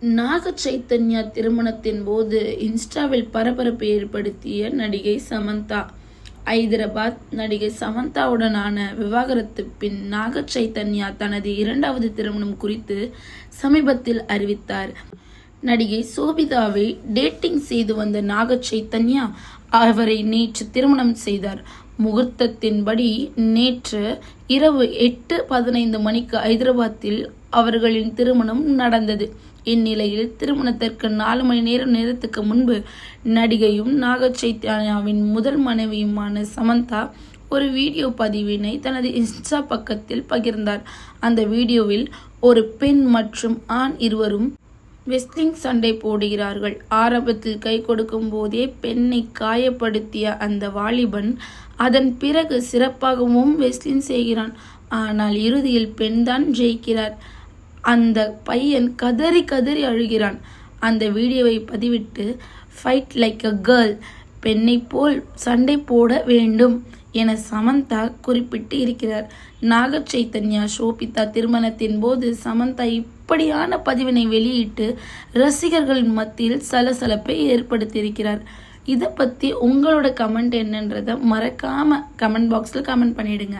நாக சைத்தன்யா திருமணத்தின் போது இன்ஸ்டாவில் பரபரப்பை ஏற்படுத்திய நடிகை சமந்தா. ஐதராபாத் நடிகை சமந்தாவுடனான விவாகரத்து பின் நாக சைத்தன்யா தனது இரண்டாவது திருமணம் குறித்து சமீபத்தில் அறிவித்தார். நடிகை சோபிதாவை டேட்டிங் செய்து வந்த நாக சைத்தன்யா அவரை நேற்று திருமணம் செய்தார். முகூர்த்தத்தின்படி நேற்று இரவு எட்டு பதினைந்து மணிக்கு ஐதராபாத்தில் அவர்களின் திருமணம் நடந்தது. இந்நிலையில் திருமணத்திற்கு நாலு மணி நேரம் நேரத்துக்கு முன்பு நடிகையும் நாக சைத்தன்யாவின் முதல் மனைவியுமான சமந்தா ஒரு வீடியோ பதிவினை தனது இன்ஸ்டா பக்கத்தில் பகிர்ந்தார். அந்த வீடியோவில் ஒரு பெண் மற்றும் ஆண் இருவரும் வெஸ்லிங் சண்டை போடுகிறார்கள். ஆரம்பத்தில் கை கொடுக்கும் போதே பெண்ணை காயப்படுத்திய அந்த வாலிபன் அதன் பிறகு சிறப்பாகவும் வெஸ்லிங் செய்கிறான். ஆனால் இறுதியில் பெண்தான் ஜெயிக்கிறார். அந்த பையன் கதறி கதறி அழுகிறான். அந்த வீடியோவை பதிவிட்டு ஃபைட் லைக் அ கேர்ள் பெண்ணை போல் சண்டை போட வேண்டும். என சமந்தா குறிப்பிட்டு இருக்கிறார். நாக சைத்தன்யா ஷோபிதா திருமணத்தின் போது சமந்தா இப்படியான பதிவினை வெளியிட்டு ரசிகர்களின் மத்தியில் சலசலப்பை ஏற்படுத்தியிருக்கிறார். இதை பற்றி உங்களோட கமெண்ட் என்னன்றதை மறக்காமல் கமெண்ட் பாக்ஸில் கமெண்ட் பண்ணிடுங்க.